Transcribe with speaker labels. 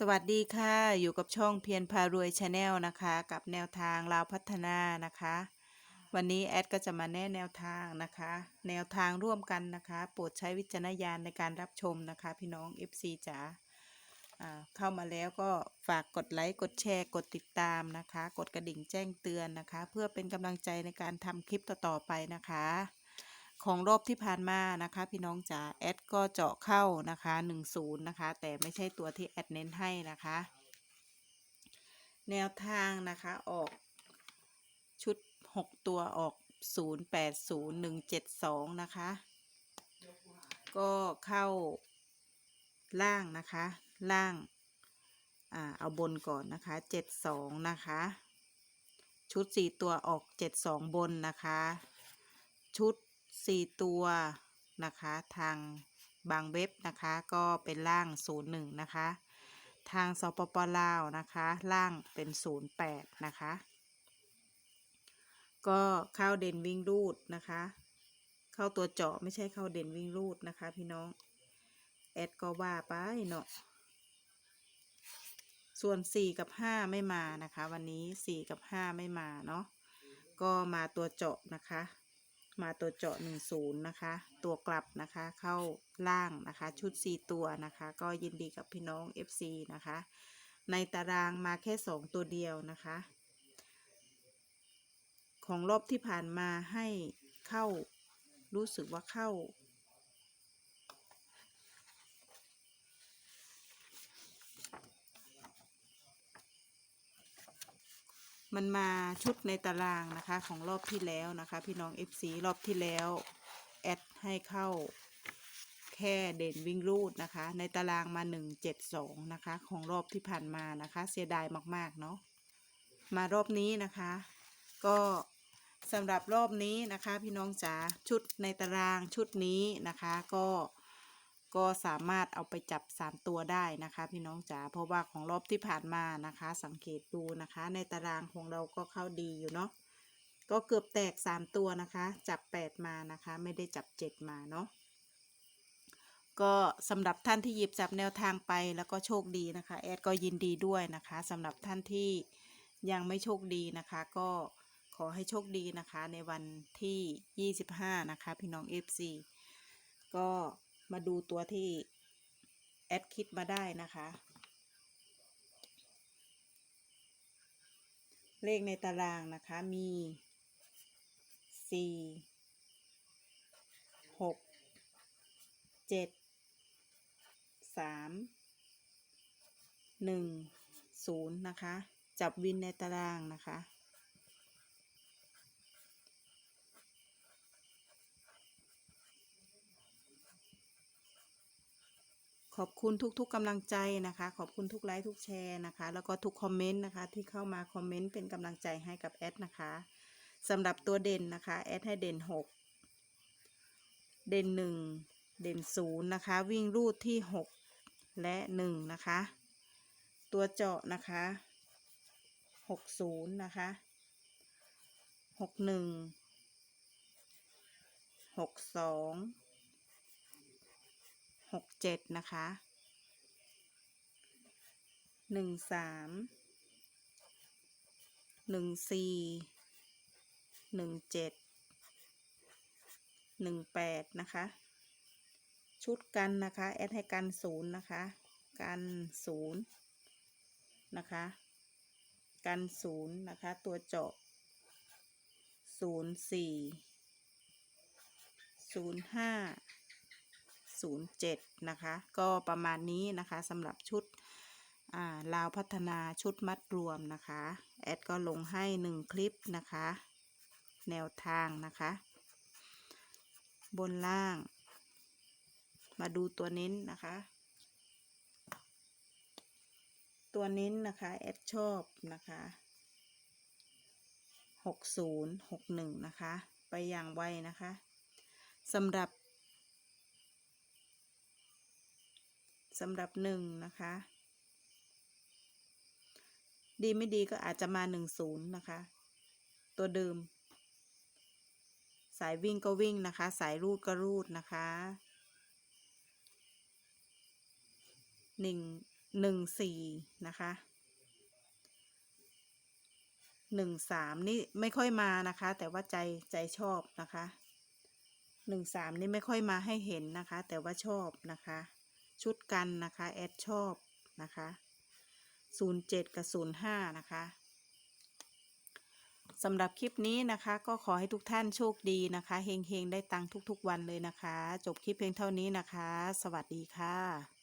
Speaker 1: สวัสดีค่ะ อยู่กับช่องเพียรพารวยชาแนลนะคะ กับแนวทางลาวพัฒนานะคะ วันนี้แอดก็จะมาแนะแนวทางนะคะ แนวทางร่วมกันนะคะ โปรดใช้วิจารณญาณในการรับชมนะคะ พี่น้อง FC จ๋าอ่าเข้ามาแล้วก็ฝากกดไลค์กดแชร์กดติดตามนะคะ กดกระดิ่งแจ้งเตือนนะคะ เพื่อเป็นกำลังใจในการทำคลิปต่อๆไปนะคะ ของรอบที่ผ่านมานะคะ พี่น้องจ๋าแอดก็เจาะเข้านะคะ10นะคะ แต่ไม่ใช่ตัวที่แอดเน้นให้นะคะ แนวทางนะคะออกชุด 6 ตัวออก 080172 นะคะ ก็เข้าล่างนะคะ ล่างอ่าเอาบนก่อนนะคะ 72 นะคะ ชุด 4 ตัวออก 72 บนนะคะ ชุด 4 ตัวนะคะ ทางบางเว็บนะคะก็เป็นล่าง 01 นะคะ ทางสปปลาวนะคะ ล่างเป็น 08 นะคะ ก็เข้าเด่นวิ่งรูดนะคะ เข้าตัวเจาะไม่ใช่เข้าเด่นวิ่งรูดนะคะ พี่น้องแอดก็ว่าไปเนาะส่วน 4 กับ 5 ไม่มานะคะ วันนี้ 4 กับ 5 ไม่มาเนาะก็มาตัวเจาะนะคะ มาตัวเจาะ 10 นะคะ ตัวกลับนะคะเข้าล่างนะคะ ชุด 4 ตัวนะคะ ก็ยินดีกับพี่น้อง FC นะคะ ในตารางมาแค่ 2 ตัวเดียวนะคะ ของรอบที่ผ่านมาให้เข้ารู้สึกว่าเข้า มันมาชุดในตารางนะคะของรอบที่แล้วนะคะ พี่น้อง FC รอบที่แล้ว แอดให้เข้าแค่เด่นวิ่งรูดนะคะ ในตารางมา 172 นะคะ ของรอบที่ผ่านมานะคะ เสียดายมาก ๆ เนาะมารอบนี้นะคะ ก็สำหรับรอบนี้นะคะ พี่น้องจ๋าชุดในตารางชุดนี้นะคะ ก็ ก็สามารถเอาไปจับ 3 ตัวได้นะคะ พี่น้องจ๋าเพราะว่าของรอบที่ผ่านมานะคะ สังเกตดูนะคะ ในตารางของเราก็เข้าดีอยู่เนาะก็เกือบแตก 3 ตัวนะคะ จับ 8 มานะคะ ไม่ได้จับ 7 มาเนาะก็สำหรับท่านที่หยิบจับแนวทางไปแล้วก็โชคดีนะคะแอดก็ยินดีด้วยนะคะสำหรับท่านที่ยังไม่โชคดีนะคะ ก็ขอให้โชคดีนะคะในวันที่ 25 นะคะ พี่น้อง FC ก็ มาดูตัวที่แอดคิดมาได้นะคะ เลขในตารางนะคะมี 4 6 7 3 1 0 นะคะ จับวินในตารางนะคะ ขอบคุณทุกๆกำลังใจนะคะ ขอบคุณทุกไลค์ทุกแชร์นะคะ แล้วก็ทุกคอมเมนต์นะคะ ที่เข้ามาคอมเมนต์เป็นกำลังใจให้กับแอดนะคะสำหรับตัวเด่นนะคะแอดให้เด่น 6 เด่น 1 เด่น0นะคะ วิ่งรูดที่ 6 และ 1 นะคะ ตัวเจาะนะคะ 60 นะคะ 61 62 หกเจ็ดนะคะหนึ่งสามหนึ่งสี่หนึ่งเจ็ดหนึ่งแปดนะคะ ชุดกันนะคะ แอดให้กันศูนย์นะคะ กันศูนย์นะคะ กันศูนย์นะคะ ตัวเจาะศูนย์สี่ศูนย์ห้า 07 นะคะ ก็ประมาณนี้นะคะสำหรับชุดลาวพัฒนาชุดมัดรวมนะคะ แอดก็ลงให้ 1 คลิปนะคะ แนวทางนะคะ บนล่าง มาดูตัวเน้นนะคะ ตัวเน้นนะคะ แอดชอบนะคะ60 61 นะคะ ไปอย่างไวนะคะสำหรับ สำหรับหนึ่งนะคะ ดีไม่ดีก็อาจจะมาหนึ่งศูนย์นะคะ ตัวเดิม สายวิ่งก็วิ่งนะคะ สายรูดก็รูดนะคะหนึ่งหนึ่งสี่นะคะหนึ่งสามนี่ไม่ค่อยมานะคะ แต่ว่าใจใจชอบนะคะหนึ่งสามนี่ไม่ค่อยมาให้เห็นนะคะ แต่ว่าชอบนะคะ ชุดกันนะคะ แอดชอบนะคะศูนย์เจ็ดกับศูนย์ห้านะคะสำหรับคลิปนี้นะคะ ก็ขอให้ทุกท่านโชคดีนะคะเฮงๆ ได้ตังค์ทุกๆวันเลยนะคะ จบคลิปเพียงเท่านี้นะคะ สวัสดีค่ะ